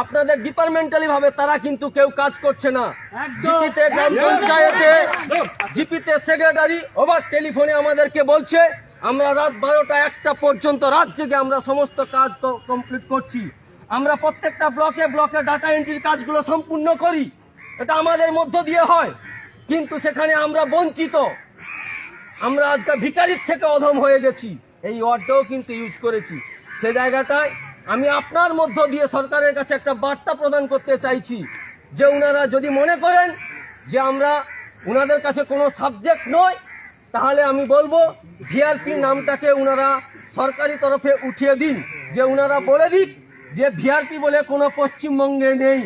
আপনাদের ডিপার্টমেন্টালি ভাবে তারা কিন্তু কেউ কাজ করছে না। জিপিতে গ্রাম পঞ্চায়েতে জিপিতে সেক্রেটারি ওভার টেলিফোনে আমাদেরকে বলছে আমরা রাত বারোটা একটা পর্যন্ত রাত জেগে আমরা সমস্ত কাজ কমপ্লিট করছি। আমরা প্রত্যেকটা ব্লকে ব্লকে ডাটা এন্ট্রির কাজগুলো সম্পূর্ণ করি। এটা আমাদের মধ্য দিয়ে হয়। কিন্তু সেখানে আমরা বঞ্চিত। আমরা আজকে ভিকারির থেকে অধম হয়ে গেছি। এই ওয়ার্ডটাও কিন্তু ইউজ করেছি। সে জায়গাটায় আমি আপনার মধ্য দিয়ে সরকারের কাছে একটা বার্তা প্রদান করতে চাইছি যে ওনারা যদি মনে করেন যে আমরা ওনাদের কাছে কোনো সাবজেক্ট নয়, তাহলে আমি বলব ভিআরপি নামটাকে ওনারা সরকারি তরফে উঠিয়ে দিন, যে ওনারা বলে দিক যে ভিআরপি বলে কোনো পশ্চিমবঙ্গে নেই।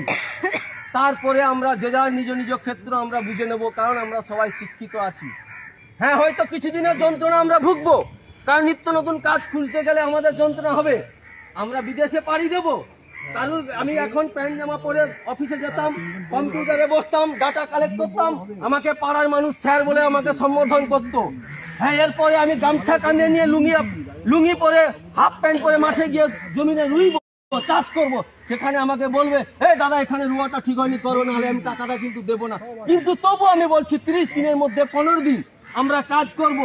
তারপরে আমরা যে যার নিজ নিজ ক্ষেত্র আমরা বুঝে নেব, কারণ আমরা সবাই শিক্ষিত আছি। হ্যাঁ হয়তো কিছুদিনের যন্ত্রণা আমরা ভুগবো, কারণ নিত্য নতুন কাজ খুলতে গেলে আমাদের যন্ত্রণা হবে। আমরা বিদেশে পাড়ি দেব। কারণ আমি এখন প্যান্ট জামা পরে অফিসে যেতাম, কম্পিউটারে বসতাম ডাটা কালেক্ট করতাম। আমাকে পাড়ার মানুষ স্যার বলে আমাকে সম্বোধন করতো। হ্যাঁ এরপরে আমি গামছা কাঁধে নিয়ে লুঙ্গি লুঙ্গি পরে হাফ প্যান্ট পরে মাঠে গিয়ে জমিনে রুইব, চাষ করব। সেখানে আমাকে বলবে হে দাদা, এখানে রুয়াটা ঠিক হয়নি, করো, নাহলে আমি টাকাটা কিন্তু দেবো না। কিন্তু তবু আমি বলছি, তিরিশ দিনের মধ্যে পনেরো দিন আমরা কাজ করব।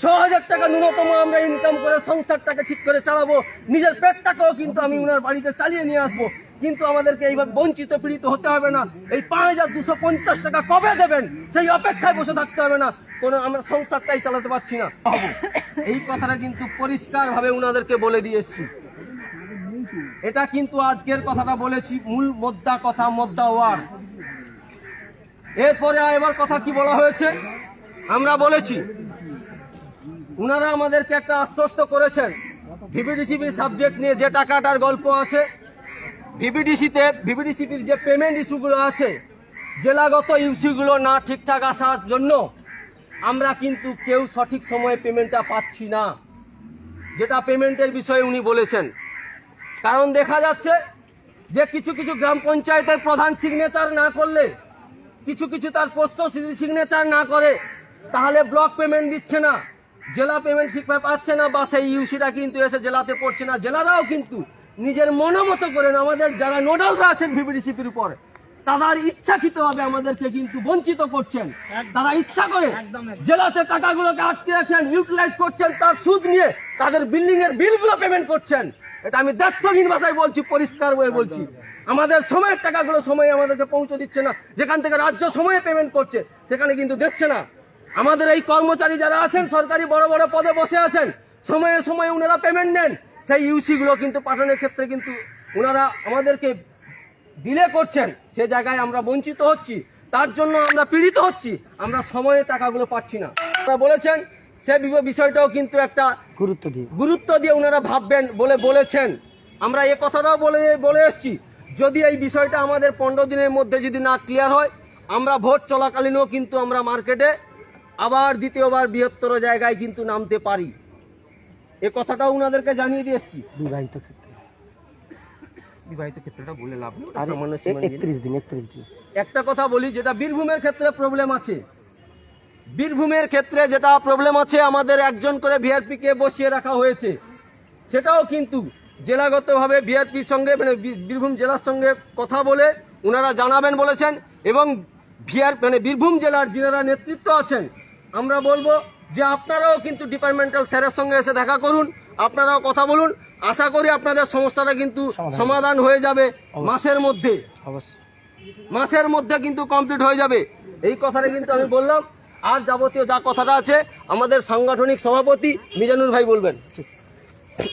ছ হাজার টাকা ন্যূনতম আমরা ইনকাম করে সংসারটাকে ঠিক করে চালাবো। নিজের পেটটাকেও কিন্তু আমি ওনার বাড়িতে চালিয়ে নিয়ে আসব। কিন্তু আমাদেরকে এইভাবে বঞ্চিত পীড়িত হতে হবে না। এই পাঁচ হাজার দুশো পঞ্চাশ টাকা কবে দেবেন? সেই অপেক্ষায় বসে থাকতে হবে না। কোনো আমরা সংসারটাই চালাতে পারছি না। এই কথাটা কিন্তু পরিষ্কার ভাবে ওনাদেরকে বলে দিয়ে এসছি। এটা কিন্তু আজকের কথাটা বলেছি, মূল মোদ্দা কথা, মোদ্দা ওয়ার এরপরে এবার কথা কি বলা হয়েছে? আমরা বলেছি উনারা আমাদেরকে একটা আশ্বস্ত করেছেন। ভিবিডিসিপির সাবজেক্ট নিয়ে যে টাকাটার গল্প আছে ভিবিডিসিতে ভিবিডিসিপির যে পেমেন্ট ইস্যুগুলো আছে, জেলাগত ইস্যুগুলো না ঠিকঠাক আসার জন্য আমরা কিন্তু কেউ সঠিক সময়ে পেমেন্টটা পাচ্ছি না। যেটা পেমেন্টের বিষয়ে উনি বলেছেন। কারণ দেখা যাচ্ছে যে কিছু কিছু গ্রাম পঞ্চায়েতের প্রধান সিগনেচার না করলে, কিছু কিছু তার পোস্ট সিগনেচার না করে, তাহলে ব্লক পেমেন্ট দিচ্ছে না। জেলা পেমেন্ট পাচ্ছে না বা সেই ইউসিটা কিন্তু এসে জেলাতে পড়ছে না। জেলারাও কিন্তু নিজের মনোমতো করেন আমাদের যারা নোডালরা আছেন ভিবিডিসিপির উপর তাদের ইচ্ছাকৃতভাবে আমাদেরকে কিন্তু বঞ্চিত করছেন। তারা ইচ্ছা করে জেলাতে টাকাগুলোকে আটকে রাখেন ইউটিলাইজ করছেন তার সুদ নিয়ে তাদের বিল্ডিং এর বিলগুলো পেমেন্ট করছেন। এটা আমি দায়িত্বহীন ভাষায় বলছি পরিষ্কার হয়ে বলছি। আমাদের সময়ের টাকাগুলো সময়ে আমাদেরকে পৌঁছে দিচ্ছে না। যেখান থেকে রাজ্য সময়ে পেমেন্ট করছে সেখানে কিন্তু দেখছে না। আমাদের এই কর্মচারী যারা আছেন সরকারি বড় বড় পদে বসে আছেন সময়ে সময়ে ওনারা পেমেন্ট নেন। সেই ইউসি গুলো কিন্তু পাঠানোর ক্ষেত্রে কিন্তু ওনারা আমাদেরকে ডিলে করছেন। সে জায়গায় আমরা বঞ্চিত হচ্ছি। তার জন্য আমরা পীড়িত হচ্ছি। আমরা সময়ে টাকাগুলো পাচ্ছি না। ওনারা বলেছেন সে বিষয়টাও কিন্তু একটা গুরুত্ব দিয়ে। গুরুত্ব দিয়ে ওনারা ভাববেন বলে বলেছেন। আমরা এ কথাটাও বলে বলে এসছি যদি এই বিষয়টা আমাদের পনেরো দিনের মধ্যে যদি না ক্লিয়ার হয় আমরা ভোট চলাকালীনও কিন্তু আমরা মার্কেটে আবার দ্বিতীয়বার বৃহত্তর জায়গায় কিন্তু নামতে পারি। এ কথাটাও ওনাদেরকে জানিয়ে দিয়ে এসছি। বিবাহিত ক্ষেত্রে। বিবাহিত ক্ষেত্রটা বলে লাভ। একত্রিশ দিন একত্রিশ দিন। একটা কথা বলি যেটা বীরভূমের ক্ষেত্রে প্রবলেম আছে। বীরভূমের ক্ষেত্রে যেটা প্রবলেম আছে আমাদের একজন করে ভিআরপি কে বসিয়ে রাখা হয়েছে। সেটাও কিন্তু জেলাগতভাবে ভিআরপির সঙ্গে মানে বীরভূম জেলার সঙ্গে কথা বলে ওনারা জানাবেন বলেছেন এবং ভিআর মানে বীরভূম জেলার যারা নেতৃত্ব আছেন আমরা বলব যে আপনারাও কিন্তু ডিপার্টমেন্টাল স্যারের সঙ্গে এসে দেখা করুন আপনারাও কথা বলুন। আশা করি আপনাদের সমস্যাটা কিন্তু সমাধান। হয়ে যাবে মাসের মধ্যে। মাসের মধ্যে কিন্তু কমপ্লিট হয়ে যাবে। এই কথাটা কিন্তু আমি বললাম। আর যাবতীয় যা কথাটা আছে আমাদের সাংগঠনিক সভাপতি মিজানুর ভাই বলবেন। ঠিক।